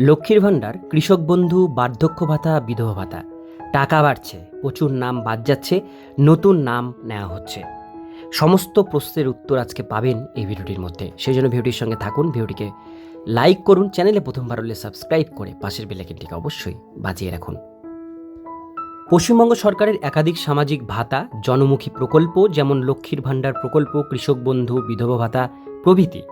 লক্ষ্মীর ভাণ্ডার, কৃষক বন্ধু, বার্ধক্য ভাতা, বিধবা ভাতা। টাকা বাড়ছে, প্রচুর নাম বাদ যাচ্ছে, নতুন নাম নেওয়া হচ্ছে। সমস্ত প্রশ্নের উত্তর আজকে পাবেন এই ভিডিওটির মধ্যে। সেই জন্য ভিডিওটির সঙ্গে থাকুন, ভিডিওটিকে লাইক করুন, চ্যানেলে প্রথমবার হলে সাবস্ক্রাইব করে পাশের বেলাইকনটিকে অবশ্যই বাজিয়ে রাখুন। পশ্চিমবঙ্গ সরকারের একাধিক সামাজিক ভাতা, জনমুখী প্রকল্প, যেমন লক্ষ্মীর ভাণ্ডার প্রকল্প, কৃষক বন্ধু, বিধবা ভাতা প্রভৃতি।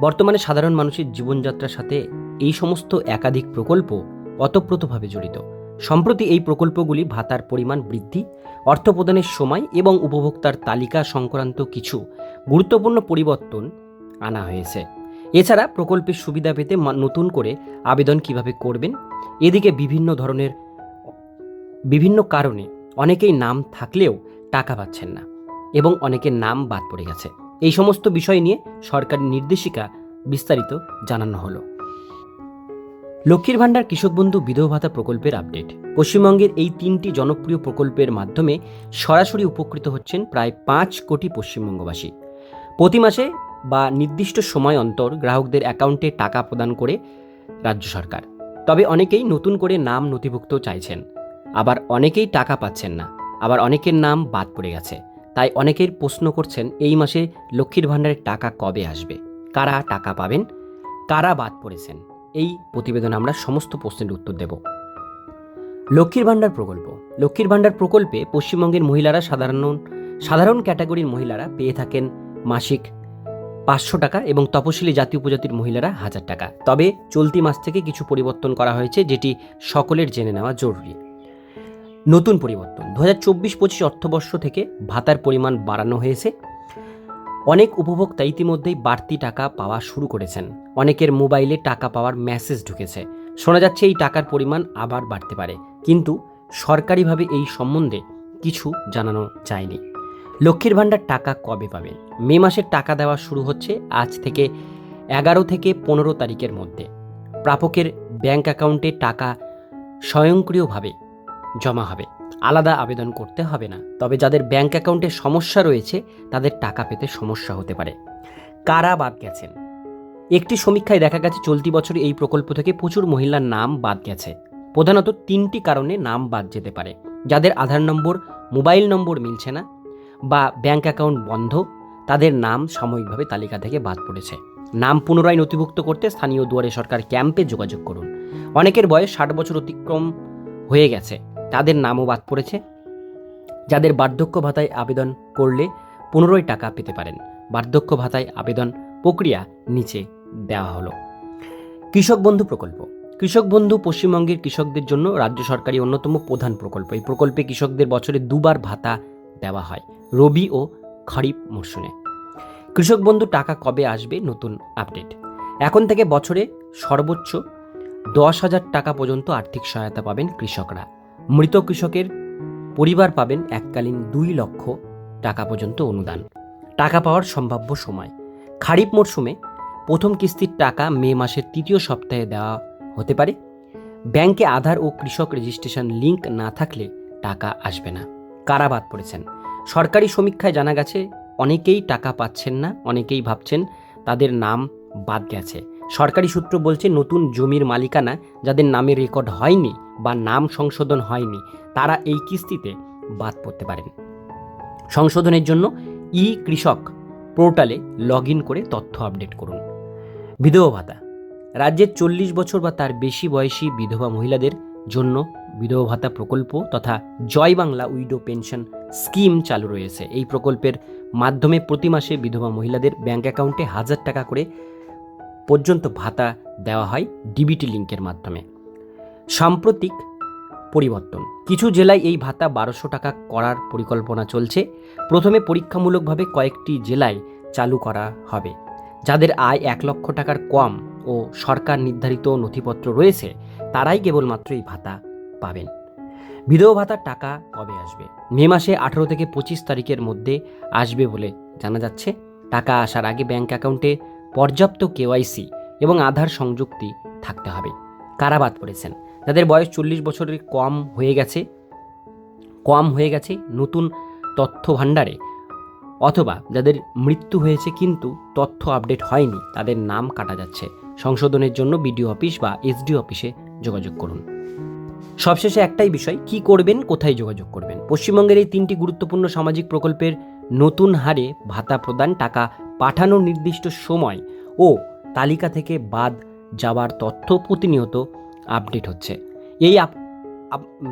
বর্তমানে সাধারণ মানুষের জীবনযাত্রার সাথে এই সমস্ত একাধিক প্রকল্প অতপ্রতভাবে জড়িত। সম্প্রতি এই প্রকল্পগুলি ভাতার পরিমাণ বৃদ্ধি, অর্থ প্রদানের সময় এবং উপভোক্তার তালিকা সংক্রান্ত কিছু গুরুত্বপূর্ণ পরিবর্তন আনা হয়েছে। এছাড়া প্রকল্পের সুবিধা পেতে নতুন করে আবেদন কীভাবে করবেন, এদিকে বিভিন্ন ধরনের, বিভিন্ন কারণে অনেকেই নাম থাকলেও টাকা পাচ্ছেন না এবং অনেকের নাম বাদ পড়ে গেছে। এই সমস্ত বিষয় নিয়ে সরকারি নির্দেশিকা বিস্তারিত জানানো হলো। লক্ষ্মীর ভাণ্ডার কৃষক বন্ধু বিধবা ভাতা প্রকল্পের আপডেট। পশ্চিমবঙ্গের এই তিনটি জনপ্রিয় প্রকল্পের মাধ্যমে সরাসরি উপকৃত হচ্ছেন প্রায় পাঁচ কোটি পশ্চিমবঙ্গবাসী। প্রতি মাসে বা নির্দিষ্ট সময় অন্তর গ্রাহকদের অ্যাকাউন্টে টাকা প্রদান করে রাজ্য সরকার। তবে অনেকেই নতুন করে নাম নথিভুক্ত চাইছেন। আবার অনেকেই টাকা পাচ্ছেন না। আবার অনেকের নাম বাদ পড়ে গেছে। তাই অনেকের প্রশ্ন করছেন, এই মাসে লক্ষ্মীর ভাণ্ডারের টাকা কবে আসবে? কারা টাকা পাবেন? কারা বাদ পড়েছেন? এই প্রতিবেদন আমরা সমস্ত প্রশ্নের উত্তর দেব। লক্ষ্মীর ভাণ্ডার প্রকল্প। লক্ষ্মীর ভাণ্ডার প্রকল্পে পশ্চিমবঙ্গের মহিলারা সাধারণ সাধারণ ক্যাটাগরির মহিলারা পেয়ে থাকেন মাসিক পাঁচশো টাকা এবং তপশিলি জাতি উপজাতির মহিলারা হাজার টাকা। তবে চলতি মাস থেকে কিছু পরিবর্তন করা হয়েছে, যেটি সকলের জেনে নেওয়া জরুরি। নতুন পরিবর্তন। দু হাজার চব্বিশ পঁচিশ অর্থবর্ষ থেকে ভাতার পরিমাণ বাড়ানো হয়েছে। অনেক উপভোক্তা ইতিমধ্যেই বাড়তি টাকা পাওয়া শুরু করেছেন। অনেকের মোবাইলে টাকা পাওয়ার মেসেজ ঢুকেছে। শোনা যাচ্ছে এই টাকার পরিমাণ আবার বাড়তে পারে। কিন্তু সরকারিভাবে এই সম্বন্ধে কিছু জানানো যায়নি। লক্ষ্মীর ভাণ্ডার টাকা কবে পাবেন মে মাসের টাকা দেওয়া শুরু হচ্ছে আজ থেকে এগারো থেকে পনেরো তারিখের মধ্যে। প্রাপকের ব্যাংক অ্যাকাউন্টে টাকা স্বয়ংক্রিয়ভাবে জমা হবে। আলাদা আবেদন করতে হবে না। তবে যাদের ব্যাংক অ্যাকাউন্টে সমস্যা রয়েছে, তাদের টাকা পেতে সমস্যা হতে পারে। কারা বাদ গেছেন? একটি সমীক্ষায় দেখা গেছে, চলতি বছর এই প্রকল্প থেকে প্রচুর মহিলার নাম বাদ গেছে। প্রধানত তিনটি কারণে নাম বাদ যেতে পারে। যাদের আধার নম্বর, মোবাইল নম্বর মিলছে না বা ব্যাংক অ্যাকাউন্ট বন্ধ, তাদের নাম সাময়িকভাবে তালিকা থেকে বাদ পড়েছে। নাম পুনরায় নথিভুক্ত করতে স্থানীয় দুয়ারে সরকার ক্যাম্পে যোগাযোগ করুন। অনেকের বয়স ষাট বছর অতিক্রম হয়ে গেছে। তাদের নামও বাদ পড়েছে। যাদের বার্ধক্য ভাতায় আবেদন করলে পনেরোই টাকা পেতে পারেন। বার্ধক্য ভাতায় আবেদন প্রক্রিয়া নিচে দেওয়া হলো। কৃষক বন্ধু প্রকল্প। কৃষক বন্ধু পশ্চিমবঙ্গের কৃষকদের জন্য রাজ্য সরকারি অন্যতম প্রধান প্রকল্প। এই প্রকল্পে কৃষকদের বছরে দুবার ভাতা দেওয়া হয়, রবি ও খরিফ মরশুমে। কৃষক বন্ধু, টাকা কবে আসবে? নতুন আপডেট। এখন থেকে বছরে সর্বোচ্চ দশ হাজার টাকা পর্যন্ত আর্থিক সহায়তা পাবেন কৃষকরা। মৃত কৃষকের পরিবার পাবেন এককালীন দুই লক্ষ টাকা পর্যন্ত অনুদান। টাকা পাওয়ার সম্ভাব্য সময়। খারিফ মরশুমে প্রথম কিস্তির টাকা মে মাসের তৃতীয় সপ্তাহে দেওয়া হতে পারে। ব্যাংকে আধার ও কৃষক রেজিস্ট্রেশন লিংক না থাকলে টাকা আসবে না। কারা বাদ পড়েছেন। সরকারি সমীক্ষায় জানা গেছে, অনেকেই টাকা পাচ্ছেন না, অনেকেই ভাবছেন তাদের নাম বাদ গেছে। সরকারি সূত্র বলছে, নতুন জমির মালিকানা যাদের নামে রেকর্ড হয়নি বা নাম সংশোধন হয়নি, তারা এই কিস্তিতে বাদ পড়তে পারেন। সংশোধনের জন্য ই কৃষক পোর্টালে লগ করে তথ্য আপডেট করুন। বিধবা ভাতা। রাজ্যের চল্লিশ বছর বা তার বেশি বয়সী বিধবা মহিলাদের জন্য বিধবা ভাতা প্রকল্প তথা Joy Bangla widow pension scheme চালু রয়েছে। এই প্রকল্পের মাধ্যমে প্রতি মাসে বিধবা মহিলাদের ব্যাংক অ্যাকাউন্টে হাজার টাকা করে পর্যন্ত ভাতা দেওয়া হয় ডিবিটি লিঙ্কের মাধ্যমে। সাম্প্রতিক পরিবর্তন। কিছু জেলায় এই ভাতা বারোশো টাকা করার পরিকল্পনা চলছে। প্রথমে পরীক্ষামূলকভাবে কয়েকটি জেলায় চালু করা হবে। যাদের আয় এক লক্ষ টাকার কম ও সরকার নির্ধারিত নথিপত্র রয়েছে, তারাই কেবলমাত্র এই ভাতা পাবেন। বিধবা ভাতার টাকা কবে আসবে? মে মাসে আঠারো থেকে পঁচিশ তারিখের মধ্যে আসবে বলে জানা যাচ্ছে। টাকা আসার আগে ব্যাংক অ্যাকাউন্টে পর্যাপ্ত কেওয়াইসি এবং আধার সংযুক্তি থাকতে হবে। কারা বাদ পড়েছেন। যাদের বয়স চল্লিশ বছরের কম হয়ে গেছে, কম হয়ে গেছে নতুন তথ্য ভাণ্ডারে অথবা যাদের মৃত্যু হয়েছে কিন্তু তথ্য আপডেট হয়নি, তাদের নাম কাটা যাচ্ছে। সংশোধনের জন্য বিডিও অফিস বা এসডিও অফিসে যোগাযোগ করুন। সবশেষে একটাই বিষয়, কি করবেন, কোথায় যোগাযোগ করবেন? পশ্চিমবঙ্গের এই তিনটি গুরুত্বপূর্ণ সামাজিক প্রকল্পের নতুন হারে ভাতা প্রদান টাকা পাঠানোর নির্দিষ্ট সময় ও তালিকা থেকে বাদ যাওয়ার তথ্য প্রতিনিয়ত আপডেট হচ্ছে। এই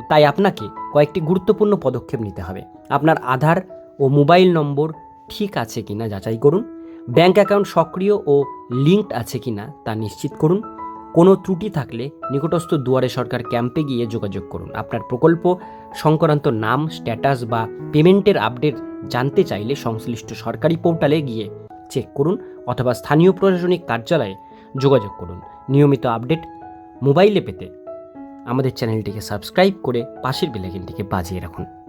তাই আপনাকে কয়েকটি গুরুত্বপূর্ণ পদক্ষেপ নিতে হবে। আপনার আধার ও মোবাইল নম্বর ঠিক আছে কিনা যাচাই করুন। ব্যাংক অ্যাকাউন্ট সক্রিয় ও লিঙ্কড আছে কিনা তা নিশ্চিত করুন। কোনো ত্রুটি থাকলে নিকটস্থ দুয়ারে সরকার ক্যাম্পে গিয়ে যোগাযোগ করুন। আপনার প্রকল্প সংক্রান্ত নাম, স্ট্যাটাস বা পেমেন্টের আপডেট জানতে চাইলে সংশ্লিষ্ট সরকারি পোর্টালে গিয়ে চেক করুন অথবা স্থানীয় প্রশাসনিক কার্যালয়ে যোগাযোগ করুন। নিয়মিত আপডেট মোবাইলে পেতে আমাদের চ্যানেলটিকে সাবস্ক্রাইব করে পাশের বেলাইকনটিকে বাজিয়ে রাখুন।